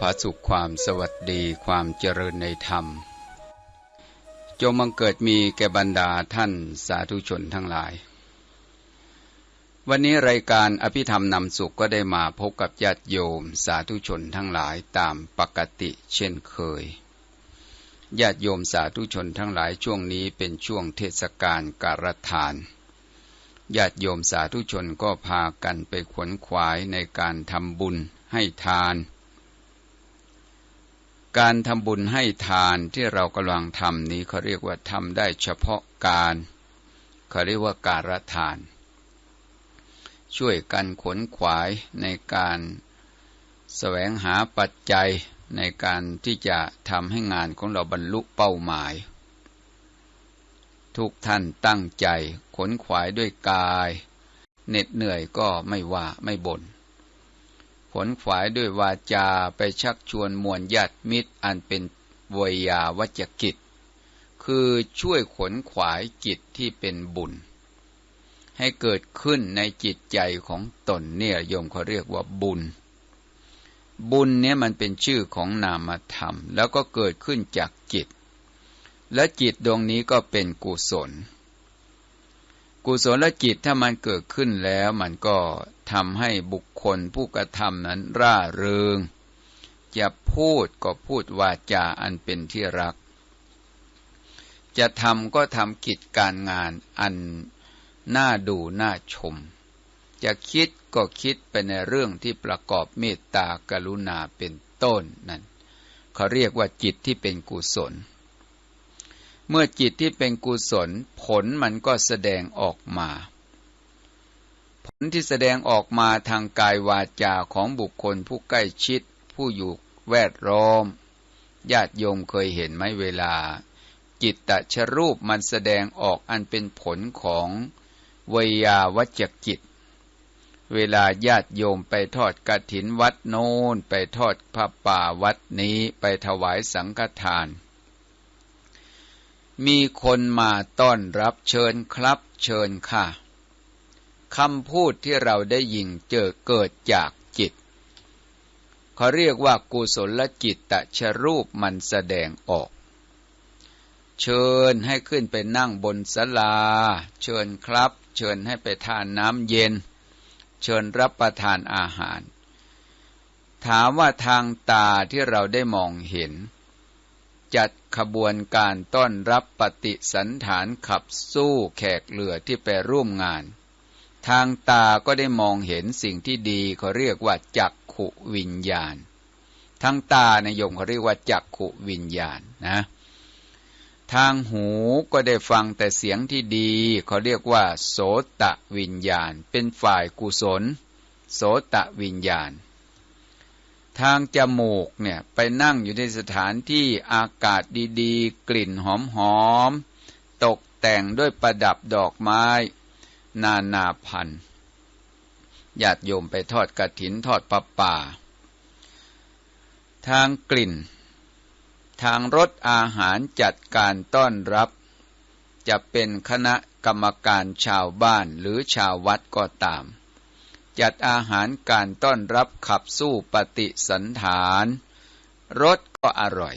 ผาสุขความสวัสดีความเจริญในธรรม จงมังเกิดมีแก่บรรดาท่านสาธุชนทั้งหลาย วันนี้รายการอภิธรรมนำสุขก็ได้มาพบกับญาติโยมสาธุชนทั้งหลายตามปกติเช่นเคยญาติโยมสาธุชนทั้งหลายช่วงนี้เป็นช่วงเทศกาลการทานญาติโยมสาธุชนก็พากันไปขวนขวายในการทำบุญให้ทาน การทำบุญให้ทานที่เรากำลังทำนี้เขาเรียกว่าทำได้เฉพาะการเขาเรียกว่าการทาน ช่วยกันขนขวายในการแสวงหาปัจจัยในการที่จะทำให้งานของเราบรรลุเป้าหมาย ทุกท่านตั้งใจขนขวายด้วยกาย เหน็ดเหนื่อยก็ไม่ว่าไม่บน่น ขนขวายด้วยวาจาไปชักชวนมวลญาติมิตรอันเป็นวยาวัจกิจ คือช่วยขนขวายจิตที่เป็นบุญ ให้เกิดขึ้นในจิตใจของตนเนี่ยโยมเขาเรียกว่าบุญ บุญเนี่ยมันเป็นชื่อของนามธรรม แล้วก็เกิดขึ้นจากจิต และจิตดวงนี้ก็เป็นกุศล กุศลและจิตถ้ามันเกิดขึ้นแล้วมันก็ ทำให้บุคคลผู้กระทำนั้นร่าเริง จะพูดก็พูดวาจาอันเป็นที่รัก จะทำก็ทำกิจการงานอันน่าดูน่าชม จะคิดก็คิดไปในเรื่องที่ประกอบเมตตากรุณาเป็นต้นนั่นเขาเรียกว่าจิตที่เป็นกุศล เมื่อจิตที่เป็นกุศลผลมันก็แสดงออกมา ผลที่แสดงออกมาทางกายวาจาของบุคคลผู้ใกล้ชิด ผู้อยู่แวดล้อม ญาติโยมเคยเห็นไหมเวลา จิตตชรูปมันแสดงออกอันเป็นผลของวยาวัจกิจ เวลาญาติโยมไปทอดกระถินวัดโน้นไปทอดพระป่าวัดนี้ไปถวายสังฆทาน มีคนมาต้อนรับเชิญครับเชิญค่ะ คำพูดที่เราได้ยินเจอเกิดจากจิต เขาเรียกว่ากุศลจิตตะชรูปมันแสดงออก เชิญให้ขึ้นไปนั่งบนศาลา เชิญครับ เชิญให้ไปทานน้ำเย็น เชิญรับประทานอาหาร ถามว่าทางตาที่เราได้มองเห็น จัดขบวนการต้อนรับปฏิสันฐานขับสู้แขกเหลือที่ไปร่วมงาน ทางตาก็ได้มองเห็นสิ่งที่ดีเขาเรียกว่าจักขุวิญญาณ ทางตาในยมเขาเรียกว่าจักขุวิญญาณนะ ทางหูก็ได้ฟังแต่เสียงที่ดีเขาเรียกว่า โสตะวิญญาณ เป็นฝ่ายกุศล โสตะวิญญาณ ทางจมูกเนี่ยไปนั่งอยู่ในสถานที่อากาศดีๆ กลิ่นหอมๆตกแต่งด้วยประดับดอกไม้ นานาพันญาติโยมไปทอดกระถินทอดปลาป่า ทางกลิ่น ทางรสอาหารจัดการต้อนรับ จะเป็นคณะกรรมการชาวบ้านหรือชาววัดก็ตาม จัดอาหารการต้อนรับขับสู้ปฏิสันฐานรสก็อร่อย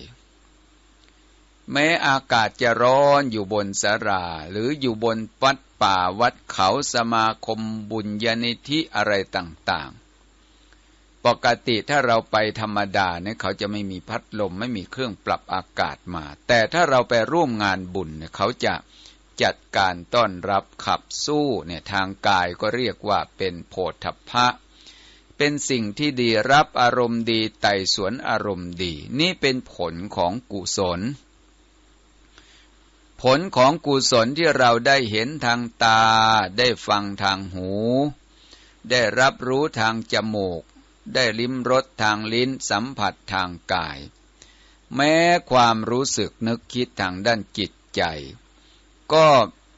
แม้อากาศจะร้อนอยู่บนสาราหรืออยู่บนวัด ป่าวัดเขาสมาคมบุญญาณิธิอะไรต่างๆ ปกติถ้าเราไปธรรมดาเนี่ยเขาจะไม่มีพัดลมไม่มีเครื่องปรับอากาศมา แต่ถ้าเราไปร่วมงานบุญเนี่ยเขาจะจัดการต้อนรับขับสู้เนี่ยทางกายก็เรียกว่าเป็นโพธพะ เป็นสิ่งที่ดีรับอารมณ์ดีไต่สวนอารมณ์ดี นี่เป็นผลของกุศล ผลของกุศลที่เราได้เห็นทางตา ได้ฟังทางหู ได้รับรู้ทางจมูก ได้ลิ้มรสทางลิ้นสัมผัสทางกาย แม้ความรู้สึกนึกคิดทางด้านจิตใจ ก็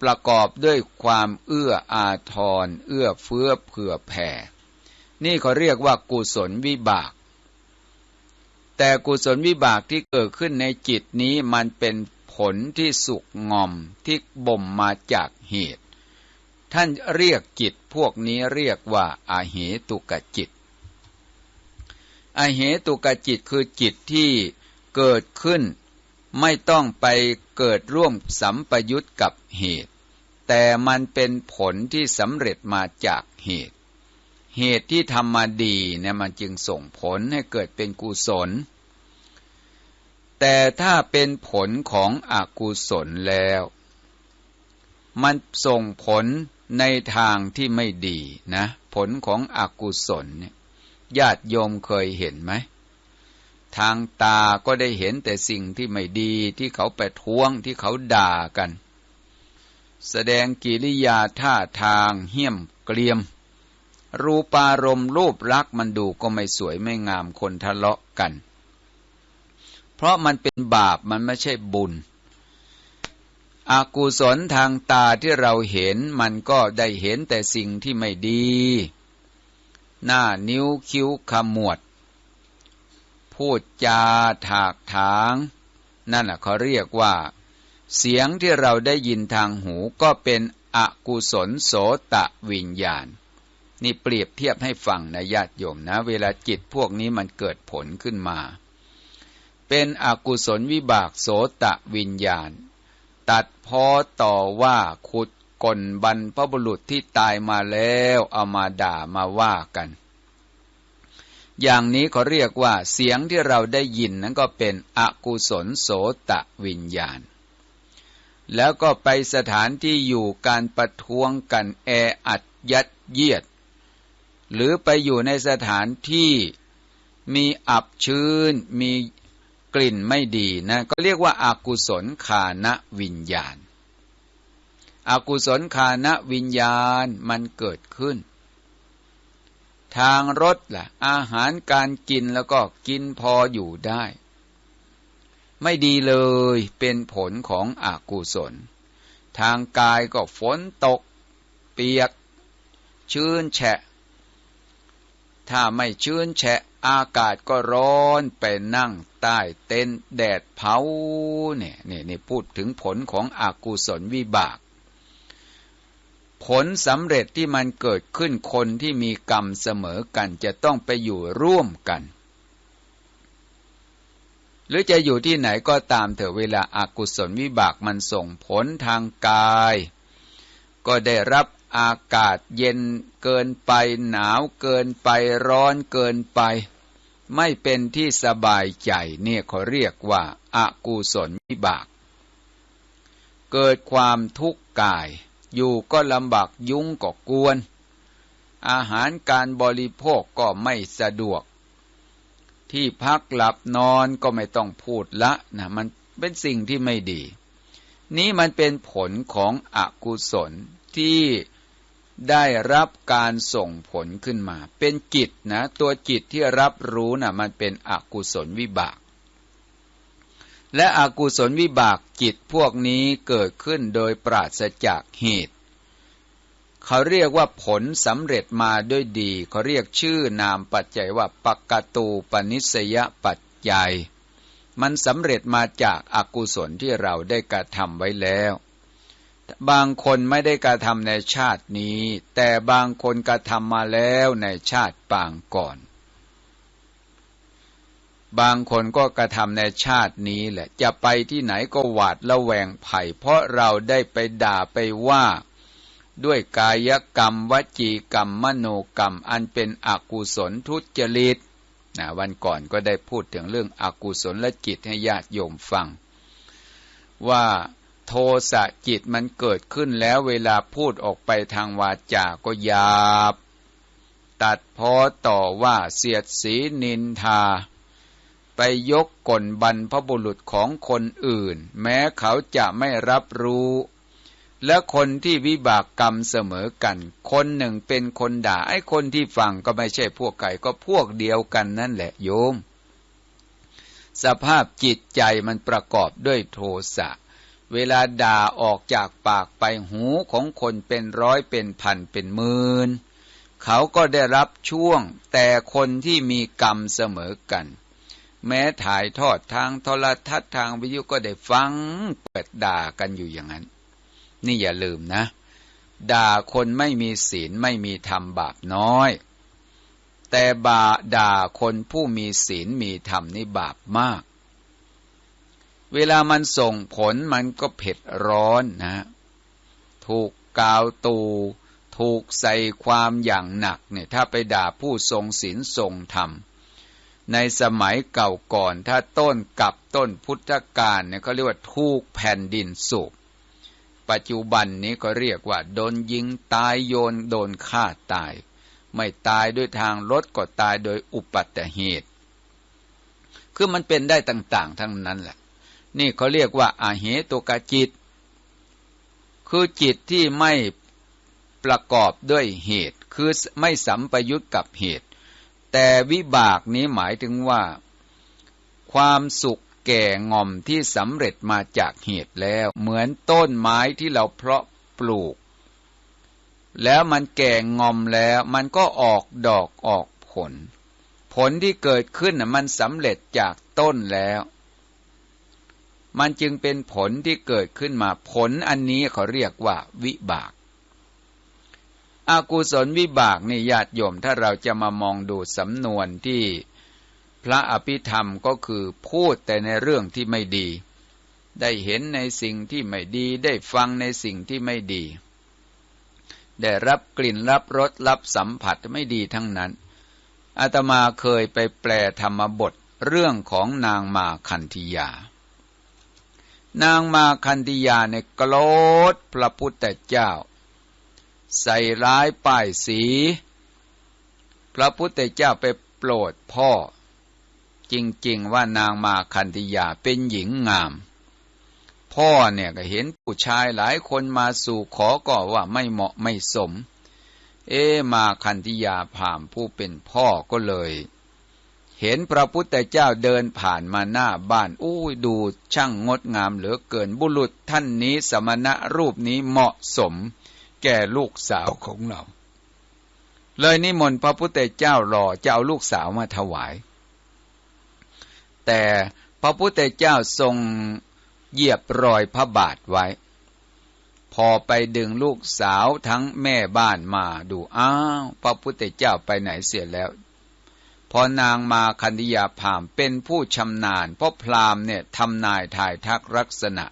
ประกอบด้วยความเอื้ออาทร เอื้อเฟื้อเผื่อแผ่ นี่เขาเรียกว่ากุศลวิบาก แต่กุศลวิบากที่เกิดขึ้นในจิตนี้มันเป็น ลที่สุกงอมที่บ่มมาจากเหตุ ท่านเรียกจิตพวกนี้เรียกว่าอาเหตุกจิตออเหตุกจิตคือจิตที่เกิดขึ้น ไม่ต้องไปเกิดร่วมสัมปยุตกับเหตุ แต่มันเป็นผลที่สำเร็จมาจากเหตุ เหตุที่ทำมาดีเนี่ยมันจึงส่งผลให้เกิดเป็นกุศล แต่ถ้าเป็นผลของอกุศลแล้ว มันส่งผลในทางที่ไม่ดีนะ ผลของอกุศลเนี่ยญาติโยมเคยเห็นไหม ทางตาก็ได้เห็นแต่สิ่งที่ไม่ดีที่เขาไปท้วงที่เขาด่ากัน แสดงกิริยาท่าทางเหี้ยมเกลียม รูปารมณ์รูปลักษ์มันดูก็ไม่สวยไม่งามคนทะเลาะกัน เพราะมันเป็นบาปมันไม่ใช่บุญ อกุศลทางตาที่เราเห็นมันก็ได้เห็นแต่สิ่งที่ไม่ดี หน้านิ้วคิ้วขมวด พูดจาถากถาง นั่นแหละเขาเรียกว่า เสียงที่เราได้ยินทางหูก็เป็นอกุศลโสตะวิญญาณ นี่เปรียบเทียบให้ฟังนะญาติโยมนะ เวลาจิตพวกนี้มันเกิดผลขึ้นมา เป็นอกุศลวิบากโสตะวิญญาณ ตัดพอต่อว่าขุดกลบรรพบุรุษที่ตายมาแล้วเอามาด่ามาว่ากัน อย่างนี้เขาเรียกว่าเสียงที่เราได้ยินนั้นก็เป็นอกุศลโสตะวิญญาณ แล้วก็ไปสถานที่อยู่การประท้วงกันแออัดยัดเยียด หรือไปอยู่ในสถานที่มีอับชื้น มี ลิ่นไม่ดีนะก็เรียกว่าอากุศลคานวิญญาณอากุศลคานวิญญาณมันเกิดขึ้น ทางรสละ่ะ อาหารการกินแล้วก็กินพออยู่ได้ ไม่ดีเลยเป็นผลของอากุศล ทางกายก็ฝนตก เปียก ชื้นแฉะ ถ้าไม่ชื้นแฉะอากาศก็ร้อนไปนั่งใต้เต็นแดดเผาเนี่ยนี่นี่พูดถึงผลของอกุศลวิบาก ผลสำเร็จที่มันเกิดขึ้นคนที่มีกรรมเสมอกันจะต้องไปอยู่ร่วมกัน หรือจะอยู่ที่ไหนก็ตามเถอะเวลาอากุศลวิบากมันส่งผลทางกาย ก็ได้รับ อากาศเย็นเกินไปหนาวเกินไปร้อนเกินไป ไม่เป็นที่สบายใจเนี่ยเขาเรียกว่าอากุศลวิบาก เกิดความทุกข์กาย อยู่ก็ลำบากยุ่งก็กวน อาหารการบริโภคก็ไม่สะดวก ที่พักหลับนอนก็ไม่ต้องพูดละนะมันเป็นสิ่งที่ไม่ดี นี้มันเป็นผลของอกุศลที่ ได้รับการส่งผลขึ้นมา เป็นจิตนะ ตัวจิตที่รับรู้นะ่ะมันเป็นอกุศลวิบาก และอกุศลวิบากจิตพวกนี้เกิดขึ้นโดยปราศจากเหตุ เขาเรียกว่าผลสำเร็จมาด้วยดี เขาเรียกชื่อนามปัจจัยว่าปกตูปนิสยปัจจัย มันสำเร็จมาจากอากุศลที่เราได้กระทำไว้แล้ว บางคนไม่ได้กระทำในชาตินี้ แต่บางคนกระทำมาแล้วในชาติปางก่อน บางคนก็กระทำในชาตินี้แหละ จะไปที่ไหนก็หวาดละแวงไผ่เพราะเราได้ไปด่าไปว่า ด้วยกายกรรม วจีกรรม มโนกรรม อันเป็นอกุศลทุจริตนะวันก่อนก็ได้พูดถึงเรื่องอกุศลและจิตให้ญาติโยมฟัง ว่า โทสะจิตมันเกิดขึ้นแล้วเวลาพูดออกไปทางวาจาก็หยาบ ตัดพอต่อว่าเสียดสีนินทา ไปยกกลบรรพบุรุษของคนอื่น แม้เขาจะไม่รับรู้ และคนที่วิบากกรรมเสมอกัน คนหนึ่งเป็นคนด่าไอ้คนที่ฟังก็ไม่ใช่พวกไก่ก็พวกเดียวกันนั่นแหละโยม สภาพจิตใจมันประกอบด้วยโทสะเเวลาด่าออกจากปากไปหูของคนเป็นร้อยเป็นพันเป็นหมื่นเขาก็ได้รับช่วงแต่คนที่มีกรรมเสมอกัน แม้ถ่ายทอดทางโทรทัศน์ทางวิทยุก็ได้ฟังเปิดด่ากันอยู่อย่างนั้น นี่อย่าลืมนะ ด่าคนไม่มีศีลไม่มีธรรมบาปน้อย แต่บาด่าคนผู้มีศีลมีธรรมนี่บาปมาก เวลามันส่งผลมันก็เผ็ดร้อนนะ ถูกกาวตู ถูกใส่ความอย่างหนักเนี่ยถ้าไปด่าผู้ทรงศีลทรงธรรม ในสมัยเก่าก่อนถ้าต้นกับต้นพุทธกาลเนี่ยเขาเรียกว่าทูกแผ่นดินสูบปัจจุบันนี้ก็เรียกว่าโดนยิงตายโยนโดนฆ่าตาย ไม่ตายด้วยทางรถก็ตายโดยอุปัตเหตุ คือมันเป็นได้ต่าง ๆ ทั้งนั้นแหละ นี่เขาเรียกว่าอาเหตุกจิต คือจิตที่ไม่ประกอบด้วยเหตุ คือไม่สัมปยุตกับเหตุ แต่วิบากนี้หมายถึงว่า ความสุขแก่งอมที่สำเร็จมาจากเหตุแล้ว เหมือนต้นไม้ที่เราเพาะปลูก แล้วมันแก่งอมแล้วมันก็ออกดอกออกผล ผลที่เกิดขึ้นมันสำเร็จจากต้นแล้ว มันจึงเป็นผลที่เกิดขึ้นมาผลอันนี้เขาเรียกว่าวิบาก อากุศลวิบากนี่ญาติโยมถ้าเราจะมามองดูสำนวนที่พระอภิธรรมก็คือพูดแต่ในเรื่องที่ไม่ดี ได้เห็นในสิ่งที่ไม่ดี ได้ฟังในสิ่งที่ไม่ดี ได้รับกลิ่นรับรสรับสัมผัสไม่ดีทั้งนั้นอาตมาเคยไปแปลธรรมบทเรื่องของนางมาคันธยา นางมาคันธิยาในกรดพระพุทธเจ้า ใส่ร้ายป้ายสี พระพุทธเจ้าไปโปรดพ่อ จริง ๆ ว่านางมาคันธิยาเป็นหญิงงาม พ่อเนี่ยก็เห็นผู้ชายหลายคนมาสู่ขอก็ว่าไม่เหมาะไม่สม เอมาคันธิยาผ่ามผู้เป็นพ่อก็เลย เห็นพระพุทธเจ้าเดินผ่านมาหน้าบ้านอู้ดูช่างงดงามเหลือเกินบุรุษท่านนี้สมณะรูปนี้เหมาะสม แก่ลูกสาวของเรา เลยนิมนต์พระพุทธเจ้ารอจะเอาลูกสาวมาถวาย แต่พระพุทธเจ้าทรงเหยียบรอยพระบาทไว้ พอไปดึงลูกสาวทั้งแม่บ้านมาดูอ้าวพระพุทธเจ้าไปไหนเสียแล้ว พอนางมาคันธยาพามเป็นผู้ชำนาญ เพราะพรามเนี่ยทำนายถ่ายทักลักษณะ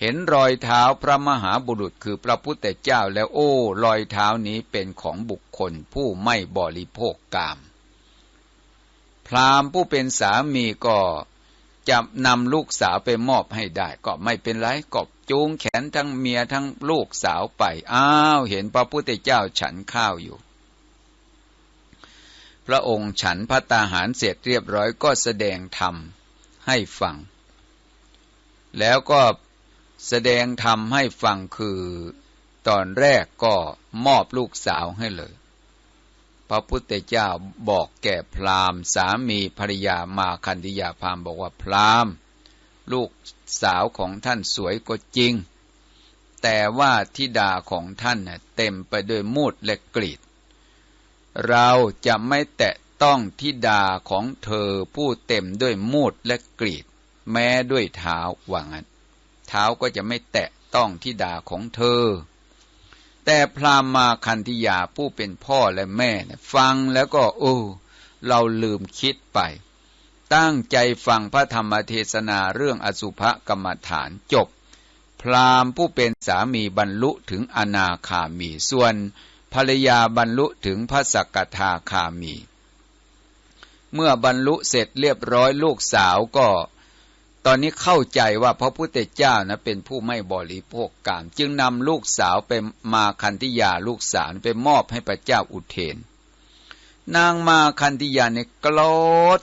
เห็นรอยเท้าพระมหาบุรุษคือพระพุทธเจ้าแล้วโอ้ รอยเท้านี้เป็นของบุคคลผู้ไม่บริโภคกาม พรามผู้เป็นสามีก็จะนำลูกสาวไปมอบให้ได้ ก็ไม่เป็นไรก็จูงแขนทั้งเมียทั้งลูกสาวไป อ้าว เห็นพระพุทธเจ้าฉันข้าวอยู่ พระองค์ฉันพระตาหารเสร็จเรียบร้อยก็แสดงธรรมให้ฟัง แล้วก็แสดงธรรมให้ฟังคือตอนแรกก็มอบลูกสาวให้เลย พระพุทธเจ้าบอกแก่พราหมณ์สามีภริยามาคันธิยาพราหมณ์บอกว่าพราหมณ์ ลูกสาวของท่านสวยก็จริง แต่ว่าทิดาของท่านเต็มไปด้วยมูดและกรีด เราจะไม่แตะต้องทิดาของเธอผู้เต็มด้วยมูดและกรีด แม้ด้วยเท้าว่างั้นเท้าก็จะไม่แตะต้องทิดาของเธอ แต่พราหมาคันธิยาผู้เป็นพ่อและแม่ฟังแล้วก็โอ้เราลืมคิดไป ตั้งใจฟังพระธรรมเทศนาเรื่องอสุภกรรมฐานจบ พราหมณ์ผู้เป็นสามีบรรลุถึงอนาคามีส่วน ภรรยาบรรลุถึงพระสกทาคามี เมื่อบรรลุเสร็จเรียบร้อยลูกสาวก็ ตอนนี้เข้าใจว่าพระพุทธเจ้านะเป็นผู้ไม่บริโภคกาม จึงนำลูกสาวไปมาคันธิยาลูกสาวไปมอบให้พระเจ้าอุเทน นางมาคันธิยาเนี่ยโกรธ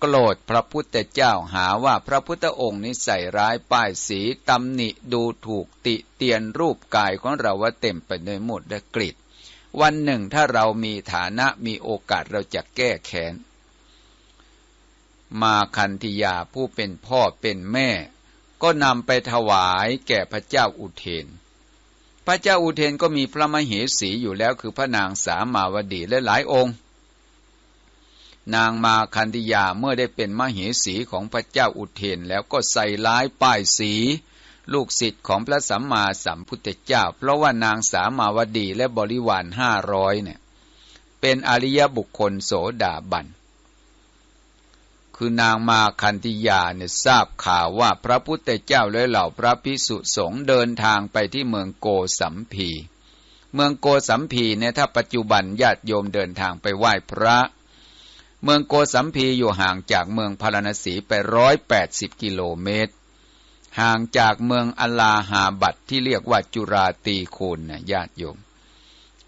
โกรธพระพุทธเจ้าหาว่าพระพุทธองค์นี้ใส่ร้ายป้ายสีตำหนิดูถูกติเตียนรูปกายของเราว่าเต็มไปด้วยมดและกริด วันหนึ่งถ้าเรามีฐานะมีโอกาสเราจะแก้แค้น มาคันธิยาผู้เป็นพ่อเป็นแม่ ก็นำไปถวายแก่พระเจ้าอุเทน พระเจ้าอุเทนก็มีพระมเหสีอยู่แล้วคือพระนางสามาวดีและหลายองค์ นางมาคันธิยาเมื่อได้เป็นมเหสีของพระเจ้าอุเทนแล้วก็ใส่ร้ายป้ายสี ลูกศิษย์ของพระสัมมาสัมพุทธเจ้า เพราะว่านางสามาวดีและบริวารห้าร้อยเนี่ย เป็นอริยบุคคลโสดาบัน คือนางมาคันธิยาเนี่ยทราบข่าวว่าพระพุทธเจ้าและเหล่าพระพิสุสงฆ์เดินทางไปที่เมืองโกสัมพี เมืองโกสัมพีเนี่ยถ้าปัจจุบันญาติโยมเดินทางไปไหว้พระ เมืองโกสัมพีอยู่ห่างจากเมืองพาราณสีไปร้อยแปดสิบกิโลเมตร ห่างจากเมืองอลาหาบัตที่เรียกว่าจุราตีคูนนะญาติโยม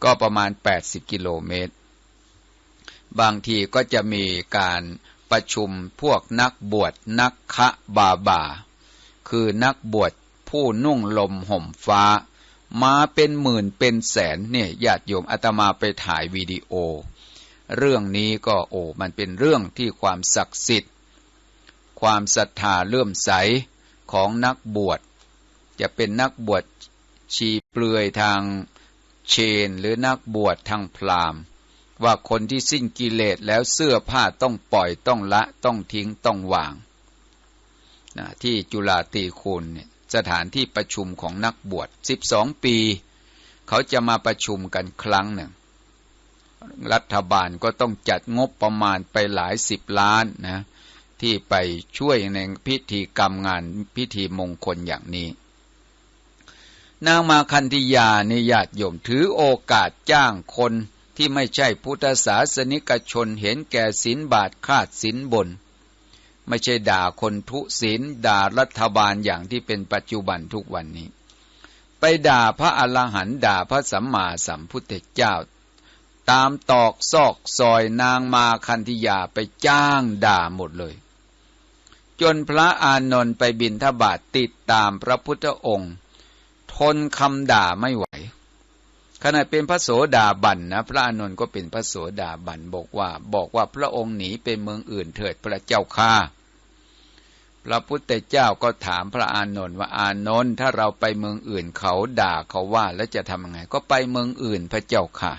ก็ประมาณ 80 กิโลเมตร บางทีก็จะมีการประชุมพวกนักบวชนักคะบาบา คือนักบวชผู้นุ่งลมห่มฟ้า มาเป็นหมื่นเป็นแสนเนี่ยญาติโยมอาตมาไปถ่ายวิดีโอ เรื่องนี้ก็โอ้มันเป็นเรื่องที่ความศักดิ์สิทธิ์ ความศรัทธาเลื่อมใส ของนักบวช จะเป็นนักบวชชีเปลือยทางเชนหรือนักบวชทางพราหมณ์ ว่าคนที่สิ้นกิเลสแล้วเสื้อผ้าต้องปล่อยต้องละต้องทิ้งต้องวางนะที่จุฬาตีคุณเนี่ยสถานที่ประชุมของนักบวชสิบสองปี เขาจะมาประชุมกันครั้งหนึ่ง รัฐบาลก็ต้องจัดงบประมาณไปหลายสิบล้านนะ ที่ไปช่วยในพิธีกรรมงานพิธีมงคลอย่างนี้ นางมาคันธิยาในญาติโยมถือโอกาสจ้างคนที่ไม่ใช่พุทธศาสนิกชนเห็นแก่ศีลบาทคาดศีลบน ไม่ใช่ด่าคนทุศีลด่ารัฐบาลอย่างที่เป็นปัจจุบันทุกวันนี้ ไปด่าพระอรหันต์ด่าพระสัมมาสัมพุทธเจ้า ตามตอกซอกซอยนางมาคันธิยาไปจ้างด่าหมดเลย จนพระอานนท์ไปบินทบาทติดตามพระพุทธองค์ ทนคำด่าไม่ไหว ขณะเป็นพระโสดาบันนะ พระอานนท์ก็เป็นพระโสดาบันบอกว่า บอกว่าพระองค์หนีไปเมืองอื่นเถิดพระเจ้าข้าพระพุทธเจ้าก็ถามพระอานนท์ว่าอานนท์ถ้าเราไปเมืองอื่นเขาด่าเขาว่าแล้วจะทำยังไง ก็ไปเมืองอื่นพระเจ้าค่ะ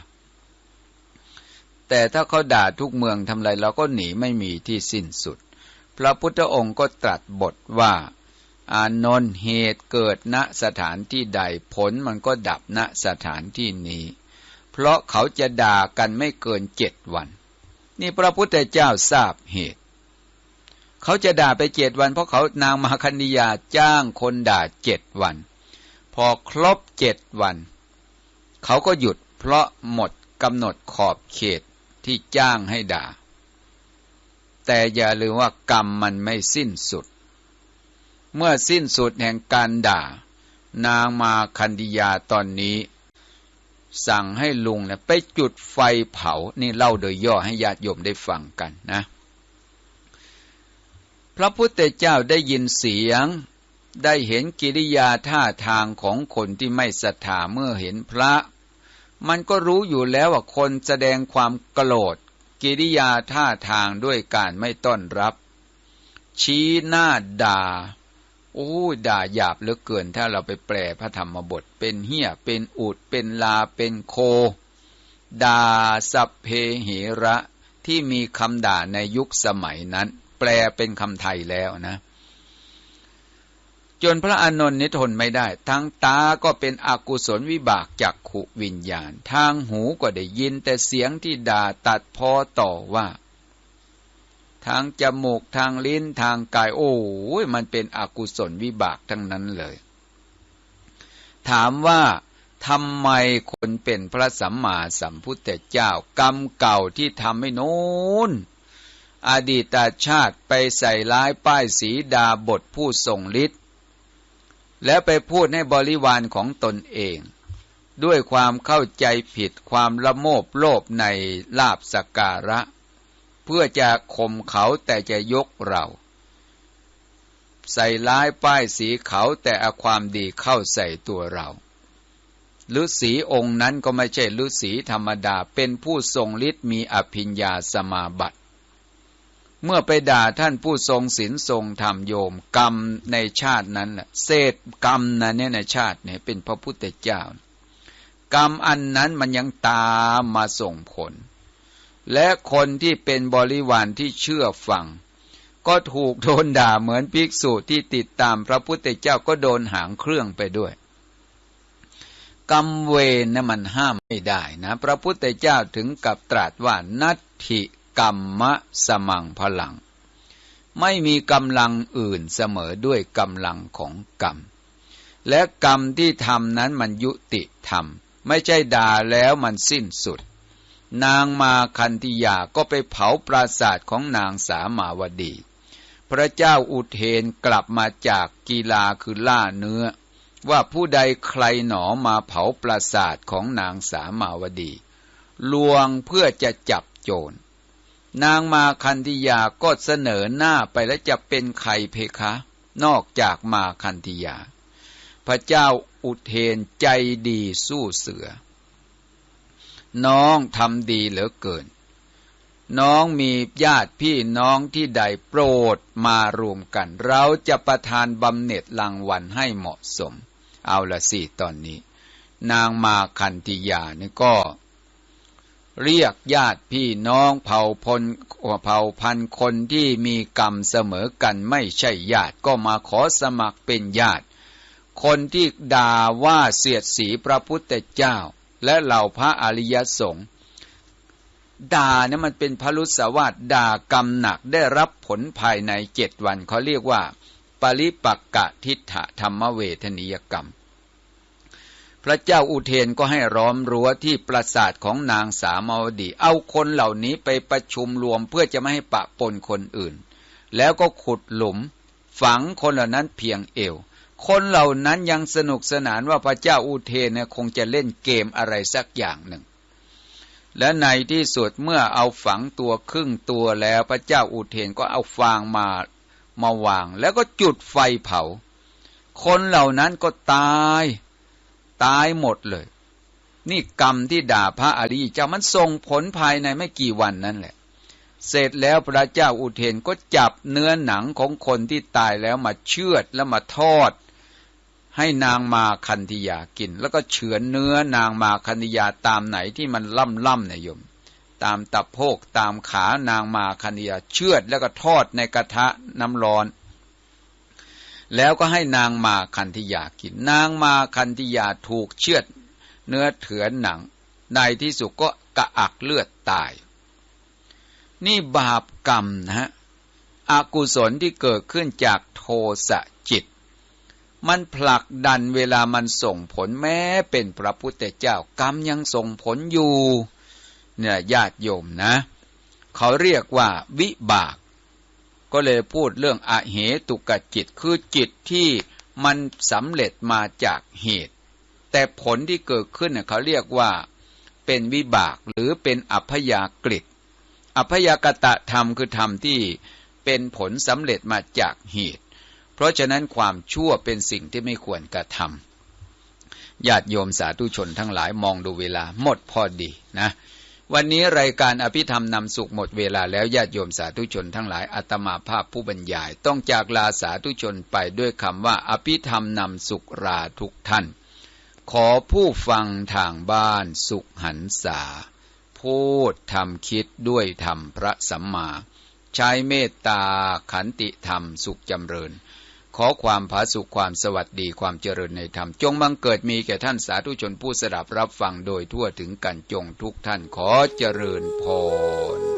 แต่ถ้าเขาด่าทุกเมืองทำไรเราก็หนีไม่มีที่สิ้นสุด พระพุทธองค์ก็ตรัสบทว่า อานนท์เหตุเกิดณสถานที่ใดผลมันก็ดับณสถานที่นี้ เพราะเขาจะด่ากันไม่เกินเจ็ดวัน นี่พระพุทธเจ้าทราบเหตุ เขาจะด่าไปเจ็ดวัน เพราะเขานางมหาคัญญาจ้างคนด่าเจ็ดวัน พอครบเจ็ดวัน เขาก็หยุดเพราะหมดกำหนดขอบเขตที่จ้างให้ด่า แต่อย่าลืมว่ากรรมมันไม่สิ้นสุด เมื่อสิ้นสุดแห่งการด่า นางมาคันดิยาตอนนี้ สั่งให้ลุงเนี่ยไปจุดไฟเผา นี่เล่าโดยย่อให้ญาติโยมได้ฟังกันนะ พระพุทธเจ้าได้ยินเสียงได้เห็นกิริยาท่าทางของคนที่ไม่ศรัทธาเมื่อเห็นพระ มันก็รู้อยู่แล้วว่าคนแสดงความโกรธ กิริยาท่าทางด้วยการไม่ต้อนรับ ชี้หน้าด่าโอ้ด่าหยาบเหลือเกิน ถ้าเราไปแปลพระธรรมบท เป็นเหี้ยเป็นอูดเป็นลาเป็นโคด่าสัพเพเหระที่มีคำด่าในยุคสมัยนั้น แปลเป็นคำไทยแล้วนะ จนพระอานนท์นิทนไม่ได้ ทางตาก็เป็นอกุศลวิบากจากขุวิญญาณ ทางหูก็ได้ยินแต่เสียงที่ด่าตัดพอต่อว่า ทางจมูกทางลิ้นทางกายโอ้ยมันเป็นอกุศลวิบากทั้งนั้นเลย ถามว่าทำไมคนเป็นพระสัมมาสัมพุทธเจ้ากรรมเก่าที่ทำให้โน้นอดีตชาติไปใส่ร้ายป้ายสีดาบทผู้ทรงฤทธิ์ แล้วไปพูดให้บริวารของตนเอง ด้วยความเข้าใจผิดความละโมบโลภในลาบสการะ เพื่อจะข่มเขาแต่จะยกเรา ใส่ร้ายป้ายสีเขาแต่อาความดีเข้าใส่ตัวเราฤาษีองค์นั้นก็ไม่ใช่ฤาษีธรรมดาเป็นผู้ทรงฤทธิ์มีอภิญญาสมาบัติ เมื่อไปด่าท่านผู้ทรงศีลทรงธรรมโยม กรรมในชาตินั้นแหละเศษกรรมนะเนี่ยในชาติเนี่ยเป็นพระพุทธเจ้า กรรมอันนั้นมันยังตามมาส่งผล และคนที่เป็นบริวารที่เชื่อฟัง ก็ถูกโดนด่าเหมือนภิกษุที่ติดตามพระพุทธเจ้าก็โดนหางเครื่องไปด้วยกรรมเวรนะมันห้ามไม่ได้นะ พระพุทธเจ้าถึงกับตรัสว่านัตถิ กรรมะสมังพลัง ไม่มีกำลังอื่นเสมอด้วยกำลังของกรรม และกรรมที่ทำนั้นมันยุติธรรม ไม่ใช่ด่าแล้วมันสิ้นสุด นางมาคันธิยาก็ไปเผาปราสาทของนางสามาวดี พระเจ้าอุเทนกลับมาจากกีฬาคือล่าเนื้อ ว่าผู้ใดใครหนอมาเผาปราสาทของนางสามาวดีลวงเพื่อจะจับโจร นางมาคันธิยาก็เสนอหน้าไปแล้วจะเป็นใครเพคะ นอกจากมาคันธิยา พระเจ้าอุเทนใจดีสู้เสือ น้องทำดีเหลือเกิน น้องมีญาติพี่น้องที่ใดโปรดมารวมกัน เราจะประทานบำเหน็จรางวัลให้เหมาะสม เอาละสิตอนนี้ นางมาคันธิยานี่ก็ เรียกญาติพี่น้องเผ่าพลเผ่าพันคนที่มีกรรมเสมอกันไม่ใช่ญาติก็มาขอสมัครเป็นญาติ คนที่ด่าว่าเสียดสีพระพุทธเจ้า และเหล่าพระอริยสงฆ์ด่าเนี่ยมันเป็นพรุษวาดด่ากรรมหนักได้รับผลภายในเจ็ดวันเขาเรียกว่า ปริปักกะทิฏฐธรรมเวทนิยกรรม พระเจ้าอุเทนก็ให้ร้อมรั้วที่ปราสาทของนางสามาวดี เอาคนเหล่านี้ไปประชุมรวมเพื่อจะไม่ให้ปะปนคนอื่น แล้วก็ขุดหลุม ฝังคนเหล่านั้นเพียงเอว คนเหล่านั้นยังสนุกสนานว่าพระเจ้าอุเทนเนี่ยคงจะเล่นเกมอะไรสักอย่างหนึ่ง และในที่สุดเมื่อเอาฝังตัวครึ่งตัวแล้วพระเจ้าอุเทนก็เอาฟางมามาวาง แล้วก็จุดไฟเผา คนเหล่านั้นก็ตาย ตายหมดเลย นี่กรรมที่ด่าพระอริยเจ้ามันส่งผลภายในไม่กี่วันนั่นแหละ เสร็จแล้วพระเจ้าอุเทนก็จับเนื้อหนังของคนที่ตายแล้วมาเชือดแล้วมาทอด ให้นางมาคันธิยากิน แล้วก็เฉือนเนื้อนางมาคันธิยาตามไหนที่มันล่ำล่ำเนี่ยโยมตามตะโพกตามขานางมาคันธยาเชือดแล้วก็ทอดในกระทะน้ำร้อน แล้วก็ให้นางมาคันธิยากิน นางมาคันธิยาถูกเชือด เนื้อเถือนหนัง ในที่สุดก็กระอักเลือดตาย นี่บาปกรรมนะฮะอกุศลที่เกิดขึ้นจากโทสะจิต มันผลักดันเวลามันส่งผลแม้เป็นพระพุทธเจ้ากรรมยังส่งผลอยู่ เนี่ยญาติโยมนะ เขาเรียกว่าวิบาก ก็เลยพูดเรื่องอเหตุกจิตคือจิตที่มันสำเร็จมาจากเหตุ แต่ผลที่เกิดขึ้นเขาเรียกว่าเป็นวิบากหรือเป็นอัพยากฤิอัพยากตะธรรมคือธรรมที่เป็นผลสำเร็จมาจากเหตุ เพราะฉะนั้นความชั่วเป็นสิ่งที่ไม่ควรกระทำญาติโยมสาธุชนทั้งหลายมองดูเวลาหมดพอดีนะ วันนี้รายการอภิธรรมนำสุขหมดเวลาแล้วญาติโยมสาธุชนทั้งหลายอาตมาภาพผู้บรรยาย ต้องจากลาสาธุชนไปด้วยคำว่า อภิธรรมนำสุขราทุกท่าน ขอผู้ฟังทางบ้านสุขหันษาพูดทำคิดด้วยธรรมพระสัมมา ใช้เมตตาขันติธรรมสุขจำเริญ ขอความผาสุขความสวัสดีความเจริญในธรรม จงบังเกิดมีแก่ท่านสาธุชนผู้สดับรับฟังโดยทั่วถึงกันจงทุกท่านขอเจริญพร